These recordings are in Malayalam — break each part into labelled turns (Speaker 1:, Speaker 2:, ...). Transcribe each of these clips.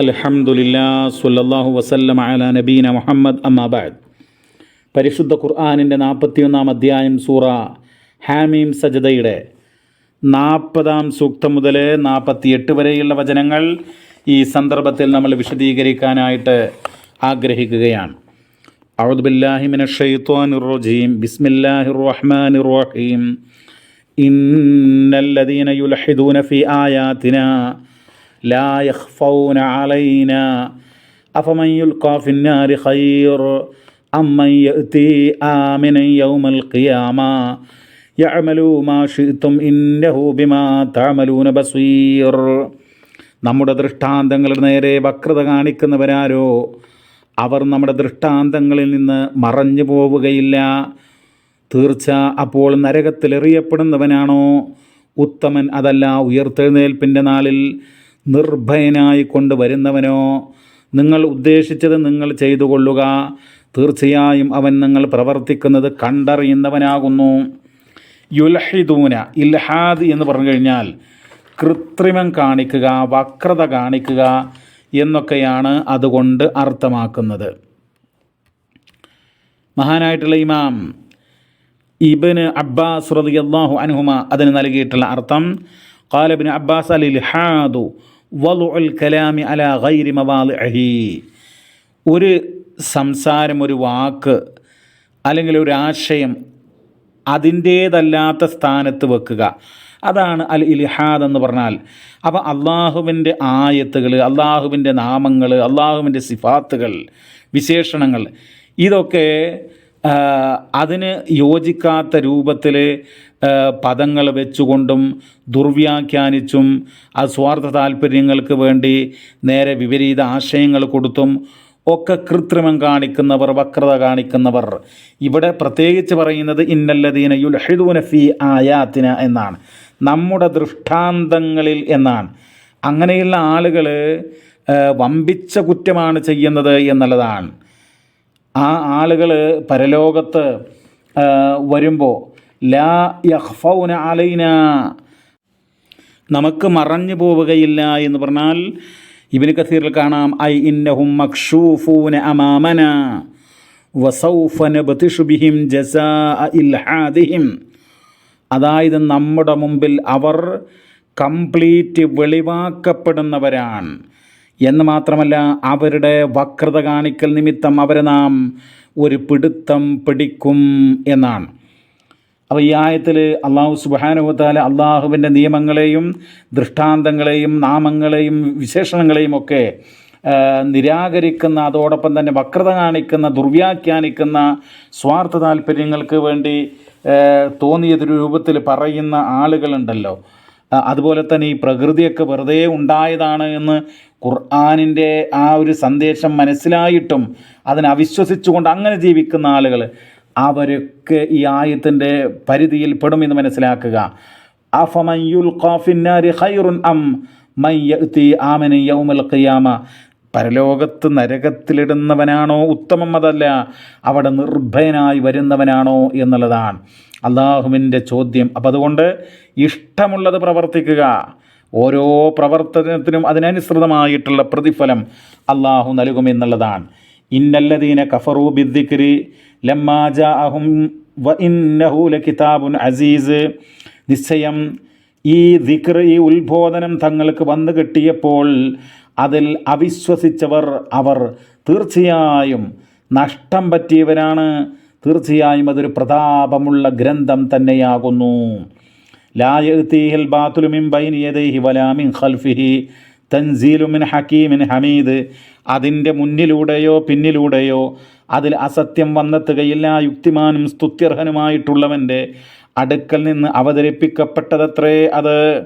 Speaker 1: അൽഹംദുലില്ലാ സുല്ലല്ലാഹു വസല്ലം അല നബീന മുഹമ്മദ് അമ്മാബാദ് പരിശുദ്ധ ഖുർആാനിൻ്റെ നാൽപ്പത്തിയൊന്നാം അധ്യായം സൂറ ഹാമീം സജദയുടെ നാൽപ്പതാം സൂക്തം മുതൽ നാൽപ്പത്തിയെട്ട് വരെയുള്ള വചനങ്ങൾ ഈ സന്ദർഭത്തിൽ നമ്മൾ വിശദീകരിക്കാനായിട്ട് ആഗ്രഹിക്കുകയാണ് أعوذ بالله من الشيطان الرجيم بسم الله الرحمن الرحيم إن الذين يلحدون في آياتنا ലാ അഫമൻ യുൽഖാ ഖൈർ യൗമൽ ഖിയാമ യഅമലു മാ ബിമാ തഅമലൂന നമ്മുടെ ദൃഷ്ടാന്തങ്ങൾ നേരെ വക്രത കാണിക്കുന്നവരാരോ അവർ നമ്മുടെ ദൃഷ്ടാന്തങ്ങളിൽ നിന്ന് മറഞ്ഞു പോവുകയില്ല. തീർച്ച അപ്പോൾ നരകത്തിലെറിയപ്പെടുന്നവനാണോ? ഉത്തമൻ അതല്ല ഉയർത്തെഴുന്നേൽപ്പിന്റെ നാളിൽ നിർഭയനായി വരുന്നവനോ നിങ്ങൾ ഉദ്ദേശിച്ചത് നിങ്ങൾ ചെയ്തു കൊള്ളുക തീർച്ചയായും അവൻ നിങ്ങൾ പ്രവർത്തിക്കുന്നത് കണ്ടറിയുന്നവനാകുന്നു. യുൽഹിദൂന ഇൽഹാദ് എന്ന് പറഞ്ഞു കഴിഞ്ഞാൽ കൃത്രിമം കാണിക്കുക വക്രത കാണിക്കുക എന്നൊക്കെയാണ് അതുകൊണ്ട് അർത്ഥമാക്കുന്നത്. മഹാനായിട്ടുള്ള ഇമാം ഇബന് അബ്ബാസ് റളിയല്ലാഹു അൻഹുമ അതിന് നൽകിയിട്ടുള്ള അർത്ഥം ഖാലബിന് അബ്ബാസ് അൽ ഇൽഹാദു വലുൽ കലാമി അല ഗൈരി മവാലിഹി ഒരു സംസാരം ഒരു വാക്ക് അല്ലെങ്കിൽ ഒരു ആശയം അതിന്റേതല്ലാത്ത സ്ഥാനത്ത് വെക്കുക. അതാണ് അൽ ഇലിഹാദ് എന്ന് പറഞ്ഞാൽ. അപ്പോൾ അള്ളാഹുവിന്റെ ആയത്തുകൾ അള്ളാഹുവിന്റെ നാമങ്ങൾ അള്ളാഹുവിന്റെ സിഫാത്തുകൾ വിശേഷണങ്ങൾ ഇതൊക്കെ അതിന് യോജിക്കാത്ത രൂപത്തിൽ പദങ്ങൾ വെച്ചുകൊണ്ടും ദുർവ്യാഖ്യാനിച്ചും ആ സ്വാർത്ഥ താല്പര്യങ്ങൾക്ക് വേണ്ടി നേരെ വിപരീത ആശയങ്ങൾ കൊടുത്തും ഒക്കെ കൃത്രിമം കാണിക്കുന്നവർ വക്രത കാണിക്കുന്നവർ. ഇവിടെ പ്രത്യേകിച്ച് പറയുന്നത് ഇന്നല്ലദീന യുൽഹിദൂന ഫി ആയാത്തിന എന്നാണ്. നമ്മുടെ ദൃഷ്ടാന്തങ്ങളിൽ എന്നാണ്. അങ്ങനെയുള്ള ആളുകൾ വമ്പിച്ച കുറ്റമാണ് ചെയ്യുന്നത് എന്നുള്ളതാണ്. ആ ആളുകൾ പരലോകത്ത് വരുമ്പോൾ ലാ യഹ്ഫൗന അലൈന. നമുക്ക് മറഞ്ഞു പോവുകയില്ല എന്ന് പറഞ്ഞാൽ ഇബിന് കസീറിൽ കാണാം ഐ ഇന്നഹും മക്ഷൂഫൂന അമാമന. വസൗഫ ജസ ബിഹിം ജസാ ഇൽഹാദിഹിം. അതായത് നമ്മുടെ മുമ്പിൽ അവർ കംപ്ലീറ്റ് വെളിവാക്കപ്പെടുന്നവരാണ്. എന്ന് മാത്രമല്ല അവരുടെ വക്രത കാണിക്കൽ നിമിത്തം അവരെ നാം ഒരു പിടുത്തം പിടിക്കും എന്നാണ്. അപ്പോൾ ഈ ആയത്തിൽ അള്ളാഹു സുബാനുഭവത്താല അള്ളാഹുവിന്റെ നിയമങ്ങളെയും ദൃഷ്ടാന്തങ്ങളെയും നാമങ്ങളെയും വിശേഷണങ്ങളെയും ഒക്കെ നിരാകരിക്കുന്ന അതോടൊപ്പം തന്നെ വക്രത കാണിക്കുന്ന ദുർവ്യാഖ്യാനിക്കുന്ന സ്വാർത്ഥ താല്പര്യങ്ങൾക്ക് വേണ്ടി തോന്നിയതൊരു രൂപത്തിൽ പറയുന്ന ആളുകളുണ്ടല്ലോ. അതുപോലെ തന്നെ ഈ പ്രകൃതിയൊക്കെ വെറുതെ ഉണ്ടായതാണ് എന്ന് ഖുർആാനിന്റെ ആ ഒരു സന്ദേശം മനസ്സിലായിട്ടും അതിനെ അവിശ്വസിച്ചുകൊണ്ട് അങ്ങനെ ജീവിക്കുന്ന ആളുകൾ അവരൊക്കെ ഈ ആയത്തിന്റെ പരിധിയിൽ പെടുമെന്ന് മനസ്സിലാക്കുക. അം ആമന യൗമൽ ഖിയാമ. പരലോകത്ത് നരകത്തിലിടുന്നവനാണോ ഉത്തമം അതല്ല അവിടെ നിർഭയനായി വരുന്നവനാണോ എന്നുള്ളതാണ് അള്ളാഹുവിന്റെ ചോദ്യം. അപ്പം അതുകൊണ്ട് ഇഷ്ടമുള്ളത് പ്രവർത്തിക്കുക. ഓരോ പ്രവർത്തനത്തിനും അതിനനുസൃതമായിട്ടുള്ള പ്രതിഫലം അള്ളാഹു നൽകുമെന്നുള്ളതാണ്. ഇന്നല്ലദീന കഫറു ബിദ്ദിക്രി ലമ്മാജാഅഹും വ ഇന്നഹൂല കിതാബുൻ അസീസ്. നിശ്ചയം ഈ ദിക്ർ ഈ ഉത്ബോധനം തങ്ങൾക്ക് വന്നു കിട്ടിയപ്പോൾ അതിൽ അവിശ്വസിച്ചവർ അവർ തീർച്ചയായും നഷ്ടം പറ്റിയവരാണ്. തീർച്ചയായും അതൊരു പ്രതാപമുള്ള ഗ്രന്ഥം തന്നെയാകുന്നു. ലായത്തീഹിൽ ബാത്തുലുമിൻ ബൈനിയതൈഹി വലാമിൻ ഖൽഫിഹി. തൻസീലുമിൻ ഹക്കീമിൻ ഹമീദ്. അതിന്റെ മുന്നിലൂടെയോ പിന്നിലൂടെയോ അതിൽ അസത്യം വന്നെത്തുകയില്ല. യുക്തിമാനും സ്തുത്യർഹനുമായിട്ടുള്ളവന്റെ അടുക്കൽ നിന്ന് അവതരിപ്പിക്കപ്പെട്ടതത്രേ അത്.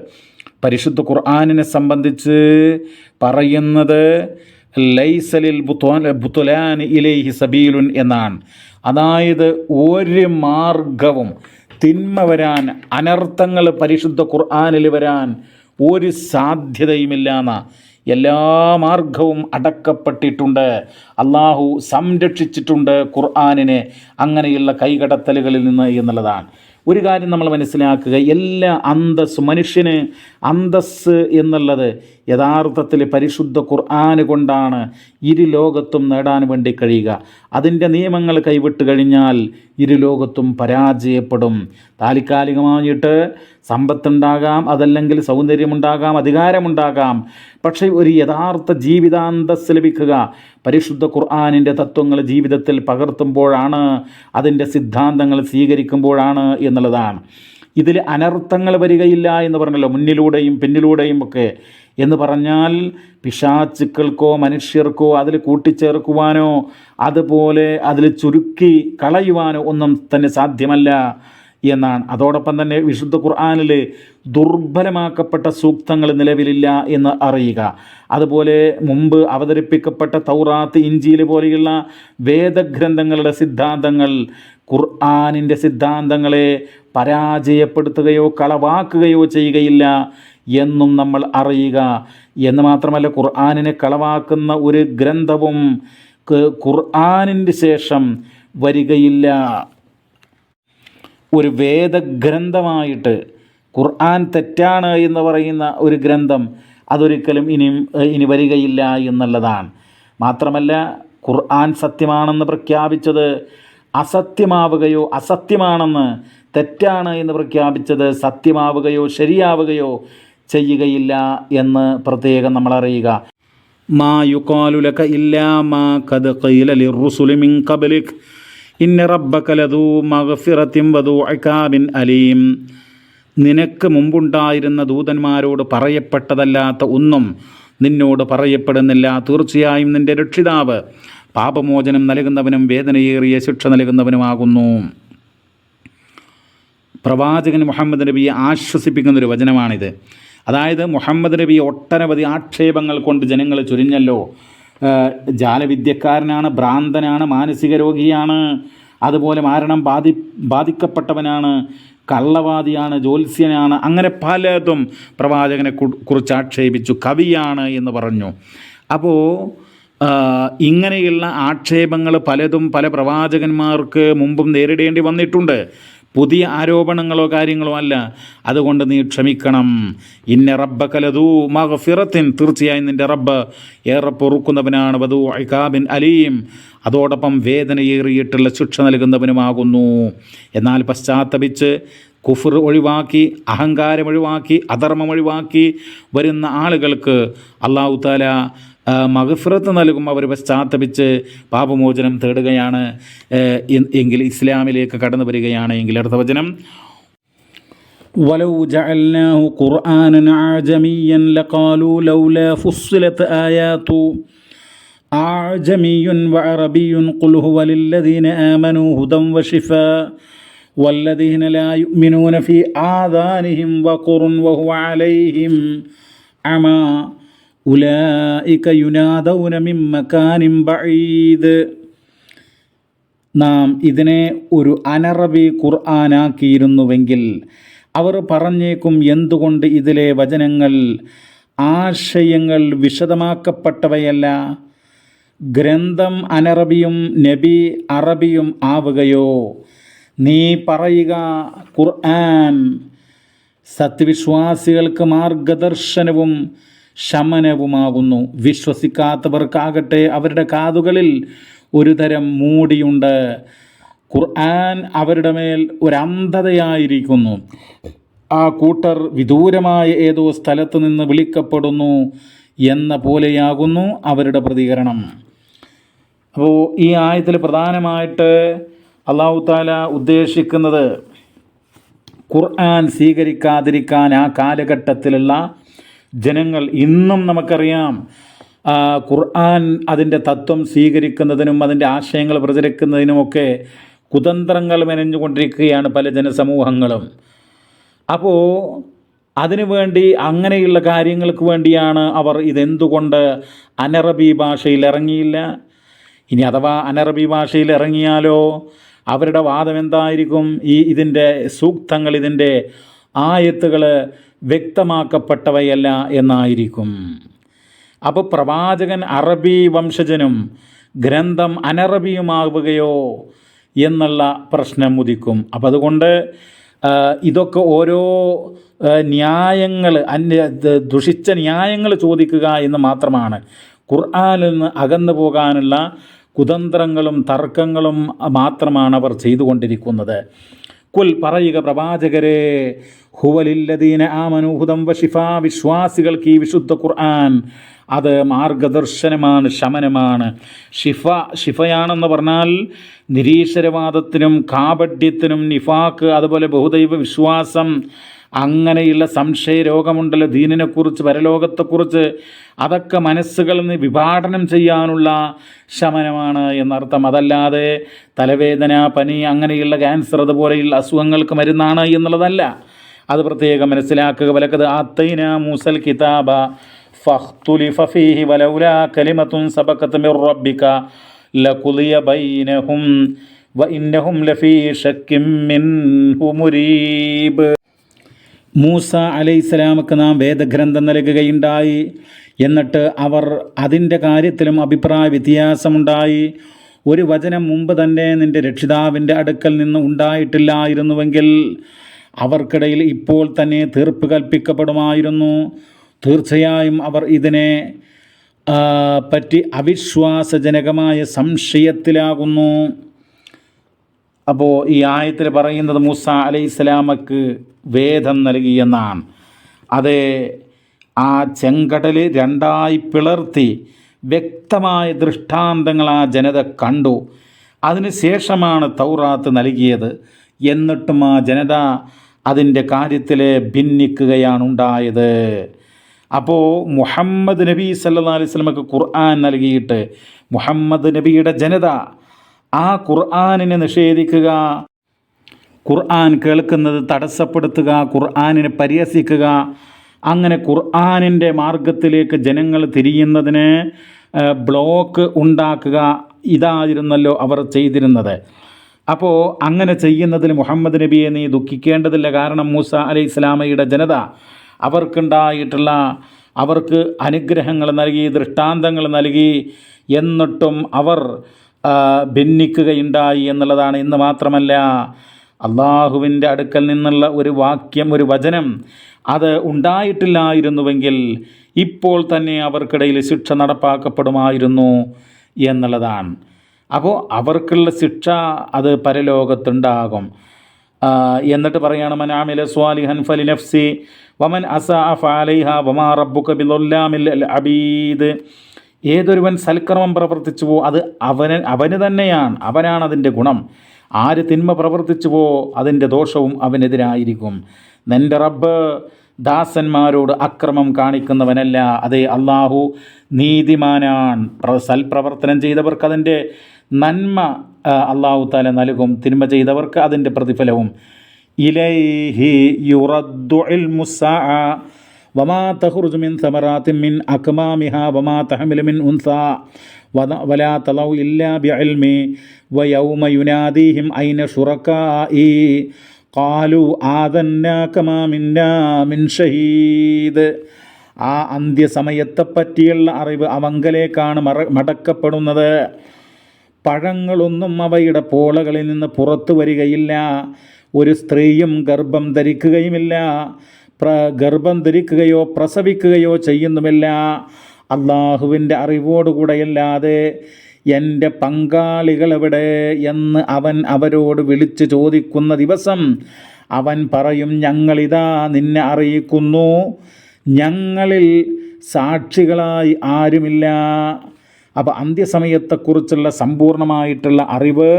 Speaker 1: പരിശുദ്ധ ഖുർആാനിനെ സംബന്ധിച്ച് പറയുന്നത് ലൈസലിൽ ബുത്തുലാൻ ഇലേഹി സബീലുൻ എന്നാണ്. അതായത് ഒരു മാർഗവും തിന്മ വരാൻ അനർത്ഥങ്ങൾ പരിശുദ്ധ ഖുർആാനിൽ വരാൻ ഒരു സാധ്യതയുമില്ലാന്ന എല്ലാ മാർഗവും അടക്കപ്പെട്ടിട്ടുണ്ട്. അള്ളാഹു സംരക്ഷിച്ചിട്ടുണ്ട് ഖുർആാനിനെ അങ്ങനെയുള്ള കൈകടത്തലുകളിൽ നിന്ന് എന്നുള്ളതാണ്. ഒരു കാര്യം നമ്മൾ മനസ്സിലാക്കുക എല്ലാ അന്തസ് മനുഷ്യന് അന്തസ് എന്നുള്ളത് യഥാർത്ഥത്തിൽ പരിശുദ്ധ ഖുർആന് കൊണ്ടാണ് ഇരു ലോകത്തും നേടാൻ വേണ്ടി കഴിയുക. അതിന്റെ നിയമങ്ങൾ കൈവിട്ട് കഴിഞ്ഞാൽ ഇരു ലോകത്തും പരാജയപ്പെടും. താൽക്കാലികമായിട്ട് സമ്പത്തുണ്ടാകാം അതല്ലെങ്കിൽ സൗന്ദര്യമുണ്ടാകാം അധികാരമുണ്ടാകാം. പക്ഷേ ഒരു യഥാർത്ഥ ജീവിതാന്തസ് ലഭിക്കുക പരിശുദ്ധ ഖുർആാനിന്റെ തത്വങ്ങൾ ജീവിതത്തിൽ പകർത്തുമ്പോഴാണ് അതിന്റെ സിദ്ധാന്തങ്ങൾ സ്വീകരിക്കുമ്പോഴാണ് എന്നുള്ളതാണ്. ഇതിൽ അനർത്ഥങ്ങൾ വരികയില്ല എന്ന് പറഞ്ഞല്ലോ മുന്നിലൂടെയും പിന്നിലൂടെയും ഒക്കെ. എന്ന് പറഞ്ഞാൽ പിശാച്ചുക്കൾക്കോ മനുഷ്യർക്കോ അതിൽ കൂട്ടിച്ചേർക്കുവാനോ അതുപോലെ അതിൽ ചുരുക്കി കളയുവാനോ ഒന്നും തന്നെ സാധ്യമല്ല. എന്നാണ്. അതോടൊപ്പം തന്നെ വിശുദ്ധ ഖുർആാനിൽ ദുർബലമാക്കപ്പെട്ട സൂക്തങ്ങൾ നിലവിലില്ല എന്ന് അറിയുക. അതുപോലെ മുമ്പ് അവതരിപ്പിക്കപ്പെട്ട തൗറാത്ത് ഇഞ്ചിയിൽ പോലെയുള്ള വേദഗ്രന്ഥങ്ങളുടെ സിദ്ധാന്തങ്ങൾ ഖുർആാനിന്റെ സിദ്ധാന്തങ്ങളെ പരാജയപ്പെടുത്തുകയോ കളവാക്കുകയോ ചെയ്യുകയില്ല എന്നും നമ്മൾ അറിയുക. എന്ന് മാത്രമല്ല ഖുർആാനിനെ കളവാക്കുന്ന ഒരു ഗ്രന്ഥവും ഖുർആാനിന്റെ ശേഷം വരികയില്ല. ഒരു വേദഗ്രന്ഥമായിട്ട് ഖുർആൻ തെറ്റാണ് എന്ന് പറയുന്ന ഒരു ഗ്രന്ഥം അതൊരിക്കലും ഇനിയും ഇനി വരികയില്ല എന്നുള്ളതാണ്. മാത്രമല്ല ഖുർആൻ സത്യമാണെന്ന് പ്രഖ്യാപിച്ചത് അസത്യമാവുകയോ അസത്യമാണെന്ന് തെറ്റാണ് എന്ന് പ്രഖ്യാപിച്ചത് സത്യമാവുകയോ ശരിയാവുകയോ ചെയ്യുകയില്ല എന്ന് പ്രത്യേകം നമ്മൾ അറിയുക മാ യുക്കാലുലക ഇല്ലാ മാ കഥ ഖീല റുസുലിമിങ് മിൻ ഇന്ന റബ്ബക ലദൂ മഗ്ഫിറത്തിൻ വദൂ ഇഖാബിൻ അലീം. നിനക്ക് മുമ്പുണ്ടായിരുന്ന ദൂതന്മാരോട് പറയപ്പെട്ടതല്ലാത്ത ഒന്നും നിന്നോട് പറയപ്പെടുന്നില്ല. തീർച്ചയായും നിന്റെ രക്ഷിതാവ് പാപമോചനം നൽകുന്നവനും വേദനയേറിയ ശിക്ഷ നൽകുന്നവനുമാകുന്നു. പ്രവാചകൻ മുഹമ്മദ് നബിയെ ആശ്വസിപ്പിക്കുന്നൊരു വചനമാണിത്. അതായത് മുഹമ്മദ് നബി ഒട്ടനവധി ആക്ഷേപങ്ങൾ കൊണ്ട് ജനങ്ങൾ ചൊരിഞ്ഞല്ലോ. ജാലവിദ്യക്കാരനാണ് ഭ്രാന്തനാണ് മാനസിക രോഗിയാണ് അതുപോലെ മരണം ബാധി ബാധിക്കപ്പെട്ടവനാണ് കള്ളവാദിയാണ് ജ്യോത്സ്യനാണ് അങ്ങനെ പലതും പ്രവാചകനെ കുറിച്ച് ആക്ഷേപിച്ചു. കവിയാണ് എന്ന് പറഞ്ഞു. അപ്പോൾ ഇങ്ങനെയുള്ള ആക്ഷേപങ്ങൾ പലതും പല പ്രവാചകന്മാർക്ക് മുമ്പും നേരിടേണ്ടി വന്നിട്ടുണ്ട്. പുതിയ ആരോപണങ്ങളോ കാര്യങ്ങളോ അല്ല. അതുകൊണ്ട് നീ ക്ഷമിക്കണം. ഇന്ന റബ്ബ കലതൂ മഹഫിറത്തിൻ തീർച്ചയായും നിന്റെ റബ്ബ് ഏറെ പൊറുക്കുന്നവനാണ് വധു ഐകാബിൻ അലീം. അതോടൊപ്പം വേദനയേറിയിട്ടുള്ള ശിക്ഷ നൽകുന്നവനുമാകുന്നു. എന്നാൽ പശ്ചാത്തപിച്ച് കുഫർ ഒഴിവാക്കി അഹങ്കാരം ഒഴിവാക്കി അധർമ്മം ഒഴിവാക്കി വരുന്ന ആളുകൾക്ക് അള്ളാഹു താല മഹഫിറത്ത് നൽകും അവർ പശ്ചാത്തപിച്ച് പാപമോചനം തേടുകയാണ് ഏഹ്, എ- എങ്കിൽ ഇസ്ലാമിലേക്ക് കടന്നു വരികയാണ് എങ്കിൽ അടുത്ത വചനം ولو جعلناه قرآنا أعجميا لقالوا لولا فصلت آياته أعجمي وعربي قل هو للذين آمنوا هدى وشفاء والذين لا يؤمنون في آذانهم وقر وهو عليهم عمى യുനാദൗന മിം ബഈദ്. നാം ഇതിനെ ഒരു അനറബി ഖുർആാനാക്കിയിരുന്നുവെങ്കിൽ അവർ പറഞ്ഞേക്കും എന്തുകൊണ്ട് ഇതിലെ വചനങ്ങൾ ആശയങ്ങൾ വിശദമാക്കപ്പെട്ടവയല്ല. ഗ്രന്ഥം അനറബിയും നബി അറബിയും ആവുകയോ? നീ പറയുക ഖുർആൻ സത്യവിശ്വാസികൾക്ക് മാർഗദർശനവും ശമനവുമാകുന്നു. വിശ്വസിക്കാത്തവർക്കാകട്ടെ അവരുടെ കാതുകളിൽ ഒരു തരം മൂടിയുണ്ട്. ഖുർആൻ അവരുടെ മേൽ ഒരന്ധതയായിരിക്കുന്നു. ആ കൂട്ടർ വിദൂരമായ ഏതോ സ്ഥലത്ത് നിന്ന് വിളിക്കപ്പെടുന്നു എന്ന പോലെയാകുന്നു അവരുടെ പ്രതികരണം. അപ്പോൾ ഈ ആയത്തിൽ പ്രധാനമായിട്ട് അള്ളാഹു താല ഉദ്ദേശിക്കുന്നത് ഖുർആൻ സ്വീകരിക്കാതിരിക്കാൻ ആ കാലഘട്ടത്തിലുള്ള ജനങ്ങൾ ഇന്നും നമുക്കറിയാം ഖുർആൻ അതിന്റെ തത്വം സ്വീകരിക്കുന്നതിനും അതിന്റെ ആശയങ്ങൾ പ്രചരിക്കുന്നതിനുമൊക്കെ കുതന്ത്രങ്ങൾ മെനഞ്ഞുകൊണ്ടിരിക്കുകയാണ് പല ജനസമൂഹങ്ങളും. അപ്പോൾ അതിനുവേണ്ടി അങ്ങനെയുള്ള കാര്യങ്ങൾക്ക് വേണ്ടിയാണ് അവർ ഇതെന്തുകൊണ്ട് അനറബി ഭാഷയിൽ ഇറങ്ങിയില്ല? ഇനി അഥവാ അനറബി ഭാഷയിൽ ഇറങ്ങിയാലോ? അവരുടെ വാദം എന്തായിരിക്കും? ഈ ഇതിന്റെ സൂക്തങ്ങൾ ഇതിന്റെ ആയത്തുകൾ വ്യക്തമാക്കപ്പെട്ടവയല്ല എന്നായിരിക്കും. അപ്പോൾ പ്രവാചകൻ അറബി വംശജനും ഗ്രന്ഥം അനറബിയുമാവുകയോ എന്നുള്ള പ്രശ്നം ഉദിക്കും. അപ്പം അതുകൊണ്ട് ഇതൊക്കെ ഓരോ ന്യായങ്ങൾ അന്യ ദുഷിച്ച ന്യായങ്ങൾ ചോദിക്കുക എന്ന് മാത്രമാണ്. ഖുർആാനിൽ നിന്ന് അകന്നു പോകാനുള്ള കുതന്ത്രങ്ങളും തർക്കങ്ങളും മാത്രമാണ് അവർ ചെയ്തുകൊണ്ടിരിക്കുന്നത്. കുൽ പറയുക പ്രവാചകരെ ഹുവലില്ലദീന ആമനൂഹുദം വഷിഫ വിശ്വാസികൾക്ക് ഈ വിശുദ്ധ ഖുർആൻ അത് മാർഗദർശനമാണ് ശമനമാണ്. ഷിഫ ഷിഫയാണെന്ന് പറഞ്ഞാൽ നിരീശ്വരവാദത്തിനും കാപഢ്യത്തിനും നിഫാക്ക് അതുപോലെ ബഹുദൈവ വിശ്വാസം അങ്ങനെയുള്ള സംശയ രോഗമുണ്ടല്ലോ ദീനിനെക്കുറിച്ച് പരലോകത്തെക്കുറിച്ച്. അതൊക്കെ മനസ്സുകളിൽ നിന്ന് വിഭാടനം ചെയ്യാനുള്ള ശമനമാണ് എന്നർത്ഥം. അതല്ലാതെ തലവേദന പനി അങ്ങനെയുള്ള ക്യാൻസർ അതുപോലെയുള്ള അസുഖങ്ങൾക്ക് മരുന്നാണ് എന്നുള്ളതല്ല. അത് പ്രത്യേകം മനസ്സിലാക്കുക. വലക്കത് ആത്തൈന മൂസൽ കിതാബ ഫഖ്തുലിഫ ഫീഹി വലൗലാ കലിമത്തുൻ സബഖത് മിർ റബ്ബിക ബൈനഹും ബൈനഹും വഇന്നഹും ലഫീ ശക്കിൻ മിൻഹു മുരീബ്. മൂസ അലൈഹിസ്സലാമക്ക് നാം വേദഗ്രന്ഥം നൽകുകയുണ്ടായി. എന്നിട്ട് അവർ അതിന്റെ കാര്യത്തിലും അഭിപ്രായ വ്യത്യാസമുണ്ടായി. ഒരു വചനം മുമ്പ് തന്നെ നിന്റെ രക്ഷിതാവിന്റെ അടുക്കൽ നിന്ന് ഉണ്ടായിട്ടില്ലായിരുന്നുവെങ്കിൽ അവർക്കിടയിൽ ഇപ്പോൾ തന്നെ തീർപ്പ് കൽപ്പിക്കപ്പെടുമായിരുന്നു. തീർച്ചയായും അവർ ഇതിനെ പറ്റി അവിശ്വാസജനകമായ സംശയത്തിലാകുന്നു. അപ്പോൾ ഈ ആയത്തിൽ പറയുന്നത് മൂസ അലൈഹിസ്സലാമക്ക് വേദം നൽകിയെന്നാണ്. അത് ആ ചെങ്കടൽ രണ്ടായി പിളർത്തി വ്യക്തമായ ദൃഷ്ടാന്തങ്ങൾ ആ ജനത കണ്ടു. അതിനുശേഷമാണ് തൗറാത്ത് നൽകിയത്. എന്നിട്ടും ആ ജനത അതിന്റെ കാര്യത്തിൽ ഭിന്നിക്കുകയാണ് ഉണ്ടായത്. അപ്പോൾ മുഹമ്മദ് നബി സല്ലാ അലൈഹി സ്വലമക്ക് ഖുർആൻ നൽകിയിട്ട് മുഹമ്മദ് നബിയുടെ ജനത ആ ഖുർആാനിനെ നിഷേധിക്കുക ഖുർആൻ കേൾക്കുന്നത് തടസ്സപ്പെടുത്തുക ഖുർആാനിനെ പരിഹസിക്കുക. അങ്ങനെ ഖുർആാനിന്റെ മാർഗത്തിലേക്ക് ജനങ്ങൾ തിരിയുന്നതിന് ബ്ലോക്ക് ഉണ്ടാക്കുക ഇതായിരുന്നല്ലോ അവർ ചെയ്തിരുന്നത്. അപ്പോൾ അങ്ങനെ ചെയ്യുന്നതിൽ മുഹമ്മദ് നബിയെ നീ ദുഃഖിക്കേണ്ടതില്ല. കാരണം മൂസ അലൈഹി ഇസ്ലാമയുടെ ജനത അവർക്കുണ്ടായിട്ടുള്ള അവർക്ക് അനുഗ്രഹങ്ങൾ നൽകി ദൃഷ്ടാന്തങ്ങൾ നൽകി എന്നിട്ടും അവർ ഭിന്നിക്കുകയുണ്ടായി എന്നുള്ളതാണ്. ഇന്ന് മാത്രമല്ല അള്ളാഹുവിന്റെ അടുക്കൽ നിന്നുള്ള ഒരു വാക്യം ഒരു വചനം അത് ഉണ്ടായിട്ടില്ലായിരുന്നുവെങ്കിൽ ഇപ്പോൾ തന്നെ അവർക്കിടയിൽ ശിക്ഷ നടപ്പാക്കപ്പെടുമായിരുന്നു എന്നുള്ളതാണ്. അപ്പോൾ അവർക്കുള്ള ശിക്ഷ അത് പരലോകത്തുണ്ടാകും. എന്നിട്ട് പറയാണ് മനാമില സ്വാലി സ്വാലിഹൻ ഫലി നഫ്സി വമൻ അസ ഫാലിഹ വമാ റബ്ബുക ബിദുല്ലാമിൽ അബീദ്. ഏതൊരുവൻ സൽക്കർമ്മം പ്രവർത്തിച്ചുവോ അത് അവന് അവന് തന്നെയാണ് അവനാണ് അതിന്റെ ഗുണം. ആര് തിന്മ പ്രവർത്തിച്ചുവോ അതിന്റെ ദോഷവും അവനെതിരായിരിക്കും. നിന്റെ റബ്ബ് ദാസന്മാരോട് അക്രമം കാണിക്കുന്നവനല്ല. അതേ അള്ളാഹു നീതിമാനാണ് സൽപ്രവർത്തനം ചെയ്തവർക്ക് അതിന്റെ നന്മ അള്ളാഹു താല നൽകും. തിന്മ ചെയ്തവർക്ക് അതിന്റെ പ്രതിഫലവും. ഇലൈഹി യുറദ്ദു ഇൽമുസ്സാഅ വമാ തഖ്റുജു മിൻ സമറാത്തിൻ മിൻ അക്മാമിഹ വമാ തഹമിലു മിൻ ഉൻസാ. വലാ തലൗ ഇല്ലാ ബിഇൽമി വയൗമ യുനാദീഹിം ഐന ശുറക്കാഇ. ഖാലു ആദന്നാ മാ മിന്നാ മിൻ ഷഹീദ്. ആ അന്ത്യസമയത്തെപ്പറ്റിയുള്ള അറിവ് അവങ്കലേക്കാണ് മറ മടക്കപ്പെടുന്നത്. പഴങ്ങളൊന്നും അവയുടെ പോളകളിൽ നിന്ന് പുറത്തു വരികയില്ല. ഒരു സ്ത്രീയും ഗർഭം ധരിക്കുകയുമില്ല. പ്ര ഗർഭം ധരിക്കുകയോ പ്രസവിക്കുകയോ ചെയ്യുന്നുമില്ല. അള്ളാഹുവിന്റെ അറിവോടുകൂടെയല്ലാതെ എന്റെ പങ്കാളികളെവിടെ എന്ന് അവൻ അവരോട് വിളിച്ചു ചോദിക്കുന്ന ദിവസം അവൻ പറയും ഞങ്ങളിതാ നിന്നെ അറിയിക്കുന്നു. ഞങ്ങളിൽ സാക്ഷികളായി ആരുമില്ല. അപ്പോൾ അന്ത്യസമയത്തെക്കുറിച്ചുള്ള സമ്പൂർണമായിട്ടുള്ള അറിവ്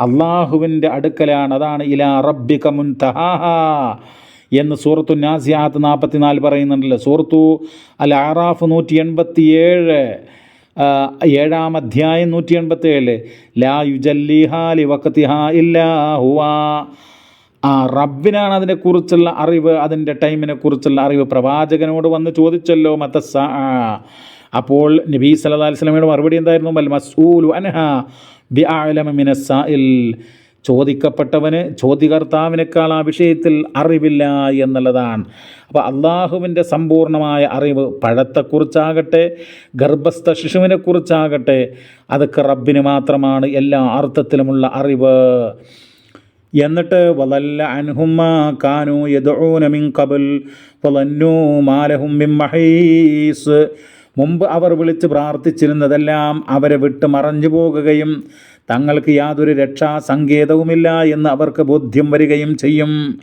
Speaker 1: അള്ളാഹുവിന്റെ അടുക്കലാണ്. അതാണ് ഇലാ റബ്ബിക മുൻതഹാഹ. എന്ന് സൂറത്തു നാസിയാത്ത് നാൽപ്പത്തിനാല് പറയുന്നുണ്ടല്ലോ. സൂറത്തു അൽ ആറാഫ് നൂറ്റി എൺപത്തി ഏഴ് ഏഴാം അധ്യായം നൂറ്റി എൺപത്തി ഏഴ് ലാ യുജല്ലിഹാ ലി വക്തിഹാ ഇല്ലാ ആ റബ്ബിനാണ് അതിനെക്കുറിച്ചുള്ള അറിവ്. അതിന്റെ ടൈമിനെ കുറിച്ചുള്ള അറിവ് പ്രവാചകനോട് വന്ന് ചോദിച്ചല്ലോ മത്തസ അപ്പോൾ നബീ അലൈഹി വസല്ലമയുടെ മറുപടി എന്തായിരുന്നു? മൽ മസ്ഊലു അൻഹ ബി അഅലമ മിനസ്സാഇൽ ചോദിക്കപ്പെട്ടവന് ചോദ്യകർത്താവിനേക്കാൾ ആ വിഷയത്തിൽ അറിവില്ല എന്നുള്ളതാണ്. അപ്പോൾ അള്ളാഹുവിന്റെ സമ്പൂർണമായ അറിവ് പഴത്തെക്കുറിച്ചാകട്ടെ ഗർഭസ്ഥ ശിശുവിനെക്കുറിച്ചാകട്ടെ അതൊക്കെ റബ്ബിന് മാത്രമാണ് എല്ലാ അർത്ഥത്തിലുമുള്ള അറിവ്. എന്നിട്ട് വലല്ല അൻഹുമ്മ കാനു യദോനമിൻ കബുൽ വലന്നു മാലഹും മഹീസ്. മുമ്പ് അവർ വിളിച്ച് പ്രാർത്ഥിച്ചിരുന്നതെല്ലാം അവരെ വിട്ട് മറഞ്ഞു പോകുകയും തങ്ങൾക്ക് യാതൊരു രക്ഷാ സങ്കേതവുമില്ല എന്ന് അവർക്ക് ബോധ്യം വരികയും ചെയ്യും.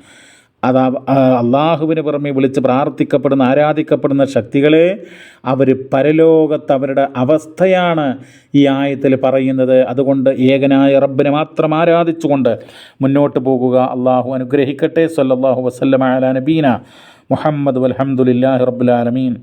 Speaker 1: അത് അള്ളാഹുവിന് പുറമെ വിളിച്ച് പ്രാർത്ഥിക്കപ്പെടുന്ന ആരാധിക്കപ്പെടുന്ന ശക്തികളെ അവർ പരലോകത്ത് അവരുടെ അവസ്ഥയാണ് ഈ ആയത്തിൽ പറയുന്നത്. അതുകൊണ്ട് ഏകനായ റബ്ബിനെ മാത്രം ആരാധിച്ചുകൊണ്ട് മുന്നോട്ട് പോകുക. അള്ളാഹു അനുഗ്രഹിക്കട്ടെ. സല്ലാഹു വസല്ലമ അലാ നബീന മുഹമ്മദ്. വൽഹംദുലില്ലാഹി റബ്ബുൽ ആലമീൻ.